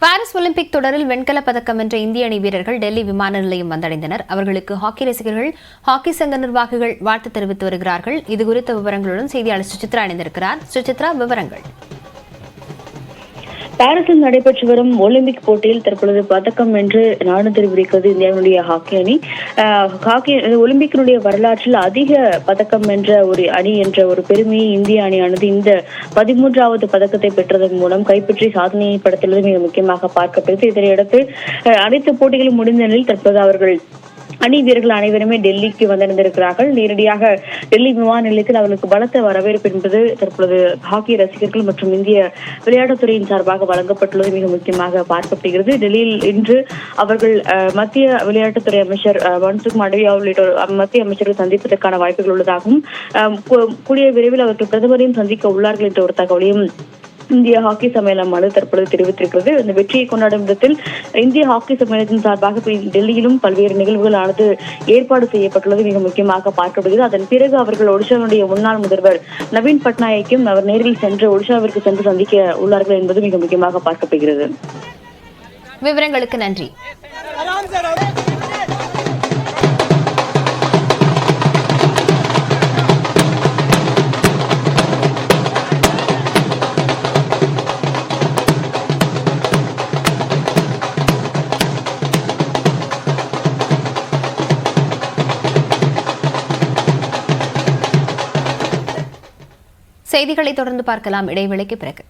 Paris Olympic தொடரில் வெண்கலப் பதக்கம் வென்ற இந்திய அணி வீரர்கள் டெல்லி விமான நிலையம் வந்தடைந்தனர். அவர்களுக்கு ஹாக்கி ரசிகர்கள் ஹாக்கி சங்க நிர்வாகிகள் வாழ்த்து தெரிவித்து வருகிறார்கள். இதுகுறித்த விவரங்களுடன் செய்தியாளர் சுசித்ரா இணைந்திருக்கிறார். சுசித்ரா விவரங்கள். பாரிஸில் நடைபெற்று வரும் ஒலிம்பிக் போட்டியில் தற்பொழுது பதக்கம் என்று நாடு தெரிவிக்கிறது இந்தியாவினுடைய ஹாக்கி அணி. ஹாக்கி ஒலிம்பிக்கினுடைய வரலாற்றில் அதிக பதக்கம் என்ற ஒரு அணி என்ற ஒரு பெருமையை இந்திய அணியானது இந்த பதிமூன்றாவது பதக்கத்தை பெற்றதன் மூலம் கைப்பற்றி சாதனையை படுத்துள்ளது மிக முக்கியமாக பார்க்கப்படுது இதனையடுத்து அஹ், அனைத்து போட்டிகளும் முடிந்த நிலையில் தற்போது அவர்கள் அணி வீரர்கள் அனைவருமே டெல்லிக்கு வந்திருந்திருக்கிறார்கள். நேரடியாக டெல்லி விமான நிலையத்தில் அவர்களுக்கு பலத்த வரவேற்பு என்பது தற்பொழுது ஹாக்கி ரசிகர்கள் மற்றும் இந்திய விளையாட்டுத்துறையின் சார்பாக வழங்கப்பட்டுள்ளது. மிக முக்கியமாக பார்க்கப்படுகிறது. டெல்லியில் இன்று அவர்கள் அஹ், மத்திய விளையாட்டுத்துறை அமைச்சர் மன்சுக் மாண்டவியா உள்ளிட்டோர் மத்திய அமைச்சர்கள் சந்திப்பதற்கான வாய்ப்புகள் உள்ளதாகவும் கூடிய விரைவில் அவர்கள் பிரதமரையும் சந்திக்க உள்ளார்கள் என்ற ஒரு தகவலையும் இந்திய ஹாக்கி சம்மேளனமானது தற்பொழுது தெரிவித்திருக்கிறது. இந்த வெற்றியை கொண்டாடும் விதத்தில் இந்திய ஹாக்கி சம்மேளனத்தின் சார்பாக டெல்லியிலும் பல்வேறு நிகழ்வுகள் ஆனது ஏற்பாடு செய்யப்பட்டுள்ளது. மிக முக்கியமாக பார்க்கப்படுகிறது. அதன் பிறகு அவர்கள் ஒடிஷாவுடைய முன்னாள் முதல்வர் நவீன் பட்நாயக்கும் அவர் நேரில் சென்று ஒடிஷாவிற்கு சென்று சந்திக்க உள்ளார்கள் என்பது மிக முக்கியமாக பார்க்கப்படுகிறது. விவரங்களுக்கு நன்றி. செய்திகளை தொடர்ந்து பார்க்கலாம். இடைவேளைக்கு பிறகு.